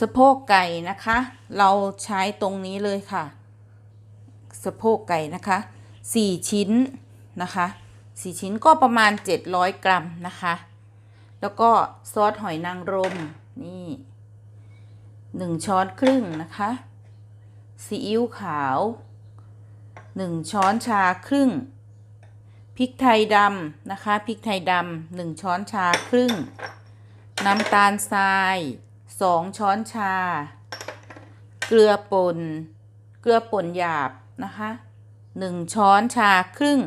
สะโพกไก่นะคะ เราใช้ตรงนี้เลยค่ะ สะโพกไก่นะคะ 4 ชิ้นนะคะ4ชิ้นก็ประมาณ 700 กรัมนะคะ แล้วก็ซอสหอยนางรมนี่ 1 ช้อนครึ่งนะคะซีอิ๊วขาว 1 ช้อนชาครึ่งพริกไทยดำนะคะพริกไทยดำหนึ่งช้อนชาครึ่ง น้ำตาลทราย สองช้อนชา เกลือป่น เกลือป่นหยาบนะคะหนึ่งช้อนชาครึ่ง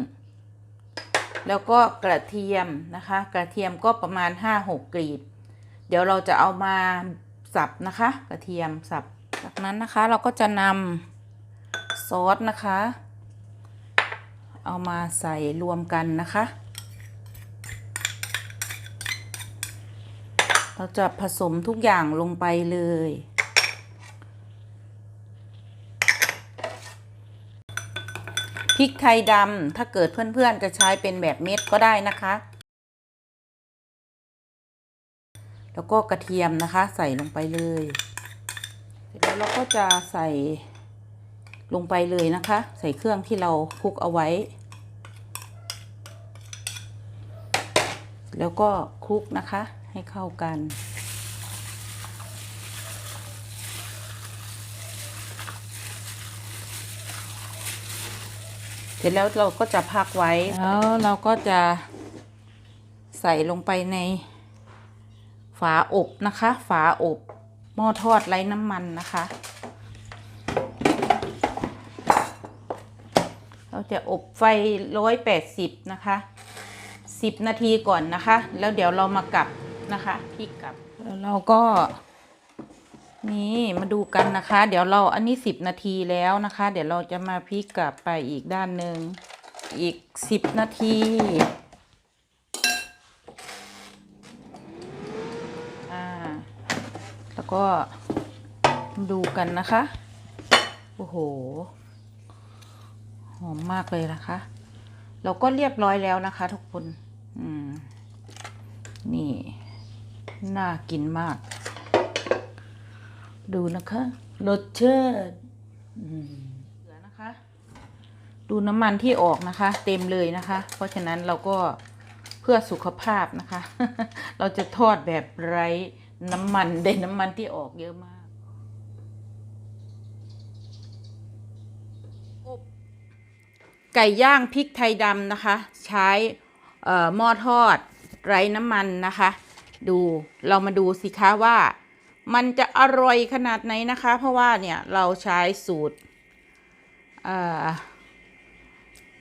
แล้วก็กระเทียมนะคะ กระเทียมก็ประมาณ 5-6กลีบ เดี๋ยวเราจะเอามาสับนะคะ กระเทียมสับ จากนั้นนะคะเราก็จะนำซอสนะคะ เอามาใส่รวมกันนะคะ เราจะผสมทุกอย่างลงไปเลย พริกไทยดำถ้าเกิดเพื่อนๆจะใช้เป็นแบบเม็ดก็ได้นะคะ แล้วก็กระเทียมนะคะใส่ลงไปเลยเสร็จแล้วเราก็จะใส่ลงไปเลยนะคะ ใส่เครื่องที่เราคลุกเอาไว้ แล้วก็คลุกนะคะ ให้เข้ากัน เสร็จแล้วเราก็จะพักไว้ แล้วเราก็จะใส่ลงไปในฝาอบนะคะ ฝาอบหม้อทอดไร้น้ำมันนะคะ เราจะอบไฟร้อยแปดสิบนะคะสิบนาทีก่อนนะคะ แล้วเดี๋ยวเรามากลับ นะคะพลิกกลับแล้วเราก็ นี่มาดูกันนะคะ เดี๋ยวเราอันนี้สิบนาทีแล้วนะคะ เดี๋ยวเราจะมาพลิกกลับไปอีกด้านหนึ่งอีกสิบนาทีแล้วก็ดูกันนะคะ โอ้โห หอมมากเลยนะคะ เราก็เรียบร้อยแล้วนะคะ ทุกคน อืม นี่ น่ากินมาก ดูนะคะรสเชิดเหลือนะคะ ดูน้ำมันที่ออกนะคะ เต็มเลยนะคะ เพราะฉะนั้นเราก็เพื่อสุขภาพนะคะ เราจะทอดแบบไร้น้ำมันได้น้ำมันที่ออกเยอะมาก ไก่ย่างพริกไทยดำนะคะ ใช้หม้อทอดไร้น้ำมันนะคะ ดูเรามาดูสิคะว่า มันจะอร่อยขนาดไหนนะคะ เพราะว่าเนี่ยเราใช้สูตร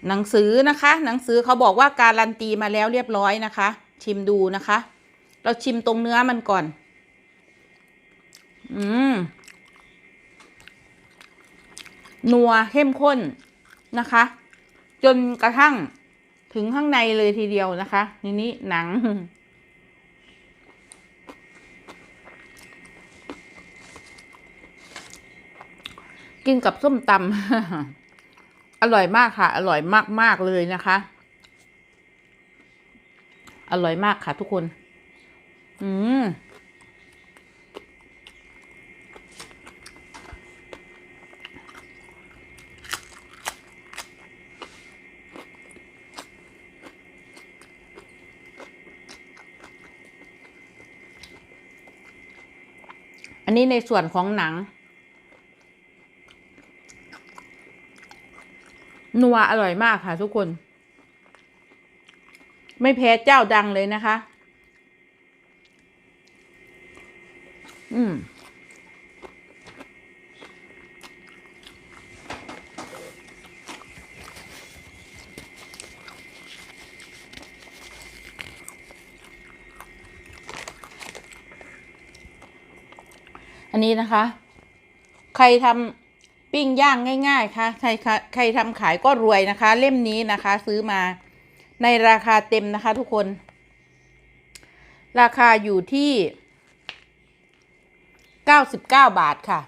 หนังสือนะคะ หนังสือเขาบอกว่าการันตีมาแล้วเรียบร้อยนะคะ ชิมดูนะคะ เราชิมตรงเนื้อมันก่อน อืมนัวเข้มข้นนะคะ จนกระทั่งถึงข้างในเลยทีเดียวนะคะนี่นี่หนัง กินกับส้มตำอร่อยมากค่ะ อร่อยมากมากๆเลยนะคะ อร่อยมากค่ะทุกคน อืมอันนี้ในส่วนของหนัง นัวอร่อยมากค่ะทุกคน ไม่แพ้เจ้าดังเลยนะคะ อืมอันนี้นะคะ ใครทำ ปิ้งย่างง่ายๆค่ะใครใครทำขายก็รวยนะคะ เล่มนี้นะคะ ซื้อมาในราคาเต็มนะคะ ทุกคน ราคาอยู่ที่99บาทค่ะ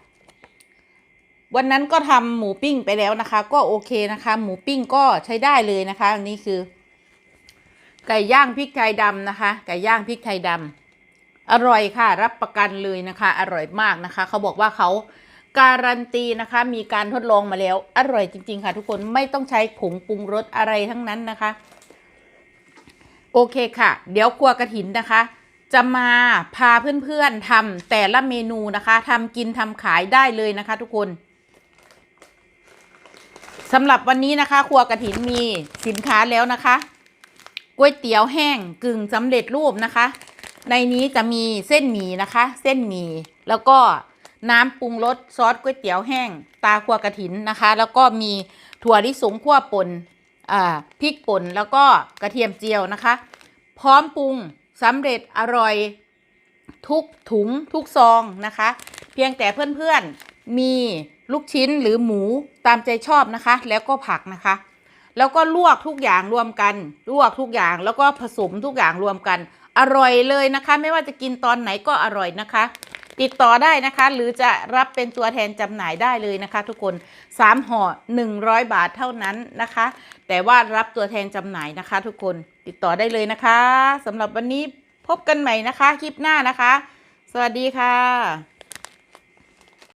วันนั้นก็ทำหมูปิ้งไปแล้วนะคะ ก็โอเคนะคะ หมูปิ้งก็ใช้ได้เลยนะคะ อันนี้คือ ไก่ย่างพริกไทยดำนะคะ ไก่ย่างพริกไทยดำอร่อยค่ะ รับประกันเลยนะคะ อร่อยมากนะคะ เขาบอกว่าเขา การันตีนะคะ มีการทดลองมาแล้ว อร่อยจริง ๆ ค่ะ ทุกคนไม่ต้องใช้ผงปรุงรสอะไรทั้งนั้นนะคะ โอเคค่ะ เดี๋ยวครัวกระถินนะคะ จะมาพาเพื่อนๆทำแต่ละเมนูนะคะทำกินทำขายได้เลยนะคะ ทุกคนสำหรับวันนี้นะคะ ครัวกระถินมีสินค้าแล้วนะคะก๋วยเตี๋ยวแห้งกึ่งสำเร็จรูปนะคะ ในนี้จะมีเส้นหมี่นะคะ เส้นหมี่แล้วก็ น้ำปรุงรสซอสก๋วยเตี๋ยวแห้ง ตาครัวกระถินนะคะ แล้วก็มีถั่วลิสงคั่วป่นพริกป่นแล้วก็กระเทียมเจียวนะคะ พร้อมปรุงสำเร็จอร่อยทุกถุงทุกซองนะคะ เพียงแต่เพื่อนๆมีลูกชิ้นหรือหมูตามใจชอบนะคะ แล้วก็ผักนะคะ แล้วก็ลวกทุกอย่างรวมกัน ลวกทุกอย่างแล้วก็ผสมทุกอย่างรวมกัน อร่อยเลยนะคะ ไม่ว่าจะกินตอนไหนก็อร่อยนะคะ ติดต่อได้นะคะ หรือจะรับเป็นตัวแทนจำหน่ายได้เลยนะคะ ทุกคน 3ห่อ100 บาทเท่านั้นนะคะ แต่ว่ารับตัวแทนจำหน่ายนะคะ ทุกคนติดต่อได้เลยนะคะสำหรับวันนี้พบกันใหม่นะคะ คลิปหน้านะคะ สวัสดีค่ะ